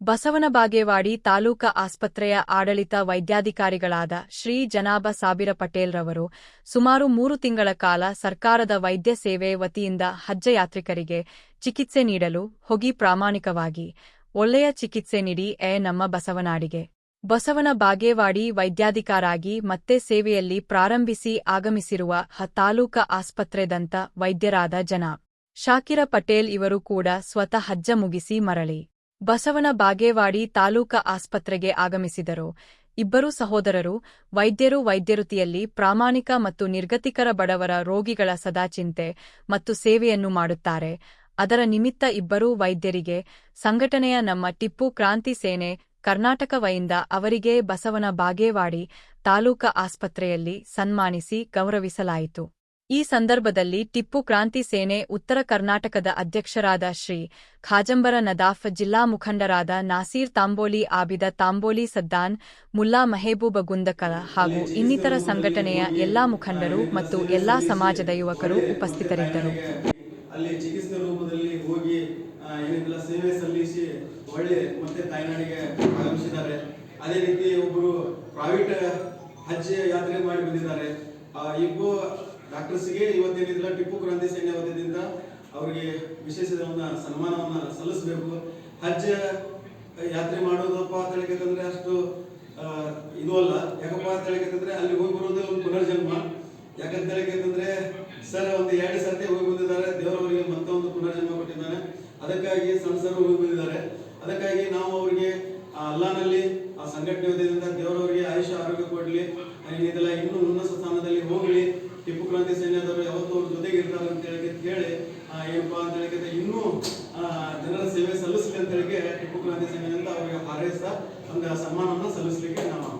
ಬಸವನ ಬಾಗೇವಾಡಿ ತಾಲೂಕಾ ಆಸ್ಪತ್ರೆಯ ಆಡಳಿತ ವೈದ್ಯಾಧಿಕಾರಿಗಳಾದ ಶ್ರೀ ಜನಾಬ ಸಾಬಿರ ಪಟೇಲ್ರವರು ಸುಮಾರು ಮೂರು ತಿಂಗಳ ಕಾಲ ಸರ್ಕಾರದ ವೈದ್ಯ ಸೇವೆ ವತಿಯಿಂದ ಹಜ್ಜ ಯಾತ್ರಿಕರಿಗೆ ಚಿಕಿತ್ಸೆ ನೀಡಲು ಹೋಗಿ ಪ್ರಾಮಾಣಿಕವಾಗಿ. ಒಳ್ಳೆಯ ಚಿಕಿತ್ಸೆ ನೀಡಿ, ಎ ನಮ್ಮ ಬಸವನಾಡಿಗೆ. ಬಸವನ ಬಾಗೇವಾಡಿ ವೈದ್ಯಾಧಿಕಾರಾಗಿ ಮತ್ತೆ ಸೇವೆಯಲ್ಲಿ ಪ್ರಾರಂಭಿಸಿ ಆಗಮಿಸಿರುವ ತಾಲೂಕಾ ಆಸ್ಪತ್ರೆದಂತ ವೈದ್ಯರಾದ ಜನಾಬ್. ಶಾಕಿರ ಪಟೇಲ್ ಇವರು ಕೂಡ ಸ್ವತಃ ಹಜ್ಜ ಮುಗಿಸಿ ಮರಳಿ. ಬಸವನ ಬಾಗೇವಾಡಿ ತಾಲೂಕ ಆಸ್ಪತ್ರೆಗೆ ಆಗಮಿಸಿದರು. ಇಬ್ಬರು ಸಹೋದರರು, ವೈದ್ಯರು ವೈದ್ಯರುತಿಯಲ್ಲಿ ಪ್ರಾಮಾಣಿಕ ಮತ್ತು ನಿರ್ಗತಿಕರ ಬಡವರ ರೋಗಿಗಳ ಸದಾಚಿಂತೆ ಮತ್ತು ಸೇವೆಯನ್ನು ಮಾಡುತ್ತಾರೆ. ಅದರ ನಿಮಿತ್ತ ಇಬ್ಬರೂ ವೈದ್ಯರಿಗೆ, ಸಂಘಟನೆಯ ನಮ್ಮ ಟಿಪ್ಪು ಕ್ರಾಂತಿ ಸೇನೆ ಕರ್ನಾಟಕ ವೈಯಿಂದ ಅವರಿಗೆ ಬಸವನ ಬಾಗೇವಾಡಿ ತಾಲೂಕ ಆಸ್ಪತ್ರೆಯಲ್ಲಿ ಸನ್ಮಾನಿಸಿ ಗೌರವಿಸಲಾಯಿತು. ಈ ಸಂದರ್ಭದಲ್ಲಿ ಟಿಪ್ಪು ಕ್ರಾಂತಿ ಸೇನೆ ಉತ್ತರ ಕರ್ನಾಟಕದ ಅಧ್ಯಕ್ಷರಾದ ಶ್ರೀ ಖಾಜಂಬರ ನದಾಫ್, ಜಿಲ್ಲಾ ಮುಖಂಡರಾದ ನಾಸೀರ್ ತಾಂಬೋಲಿ ಆಬಿದ ತಾಂಬೋಲಿ ಸದ್ದಾನ್, ಮುಲ್ಲಾ ಮಹೇಬೂಬ ಗುಂದಕಲ ಹಾಗೂ ಇನ್ನಿತರ ಸಂಘಟನೆಯ ಎಲ್ಲಾ ಮುಖಂಡರು ಮತ್ತು ಎಲ್ಲಾ ಸಮಾಜದ ಯುವಕರು ಉಪಸ್ಥಿತರಿದ್ದರು. ಅಲ್ಲಿ ಚಿಕಿತ್ಸೆ ರೂಪದಲ್ಲಿ ಹೋಗಿ ಏನಿಲ್ಲ ಸೇವೆ ಸಲ್ಲಿಸಿ ಒಳ್ಳೆ ಮತ್ತೆ ತಾಯ್ನಾಡಿಗೆ ಆಗಮಿಸಿದ್ದಾರೆ. ಅದೇ ರೀತಿ ಒಬ್ಬರು ಪ್ರೈವೇಟ್ ಹಜ್ ಯಾತ್ರೆ ಮಾಡಿ ಬಂದಿದ್ದಾರೆ. ಇಬ್ಬರು ಡಾಕ್ಟರ್ಸ್ಗೆ ಇವತ್ತೇನಿದಿಲ್ಲ ಟಿಪ್ಪು ಕ್ರಾಂತಿ ಸೈನ್ಯ ವತಿಯಿಂದ ಅವರಿಗೆ ವಿಶೇಷವನ್ನ ಸನ್ಮಾನವನ್ನ ಸಲ್ಲಿಸಬೇಕು. ಹಜ್ ಯಾತ್ರೆ ಮಾಡೋದಪ್ಪ ಅಂತ ಹೇಳಿಕಂದ್ರೆ ಅಷ್ಟು ಇದು ಅಲ್ಲ. ಯಾಕಪ್ಪ ಅಂತ ಹೇಳಿಕಂದ್ರೆ ಅಲ್ಲಿ ಹೋಗಿ ಬರೋದು ಒಂದು ಪುನರ್ಜನ್ಮ. ಯಾಕಂತ ಹೇಳಿಕಂದ್ರೆ ಸರ್, ಒಂದು ಎರಡು ಸರ್ತಿ ಹೋಗಿ ಬಂದಿದ್ದಾರೆ. ದೇವರವರಿಗೆ ಮತ್ತೊಂದು ಪುನರ್ಜನ್ಮ ಕೊಟ್ಟಿದ್ದಾನೆ. ಅದಕ್ಕಾಗಿ ಸಂಸರು ಹೋಗಿ ಬಂದಿದ್ದಾರೆ. ಅದಕ್ಕಾಗಿ ನಾವು ಅವರಿಗೆ ಅಲ್ಲಾನಲ್ಲಿ ಆ ಸಂಘಟನೆ ವತಿಯಿಂದ ದೇವರವರಿಗೆ ಆಯುಷ್ಯ ಆರೋಗ್ಯ ಕೊಡಲಿ. ಇದೆಲ್ಲ ಇನ್ನೂ ಟಿಪ್ಪು ಕ್ರಾಂತಿ ಸೈನ್ಯದವರು ಯಾವತ್ತೂ ಅವ್ರ ಜೊತೆಗೆ ಇರ್ತಾರೆ ಅಂತ ಹೇಳಿ ಕೇಳಿ ಏನಪ್ಪ ಅಂತ ಹೇಳಿದ್ರೆ ಇನ್ನೂ ಜನರ ಸೇವೆ ಸಲ್ಲಿಸಲಿ ಅಂತ ಹೇಳಿ ಟಿಪ್ಪು ಕ್ರಾಂತಿ ಸೈನ್ಯದಿಂದ ಅವರಿಗೆ ಹಾರೈಸ್ತಾ ಒಂದು ಸನ್ಮಾನವನ್ನು ಸಲ್ಲಿಸಲಿಕ್ಕೆ ನಾವು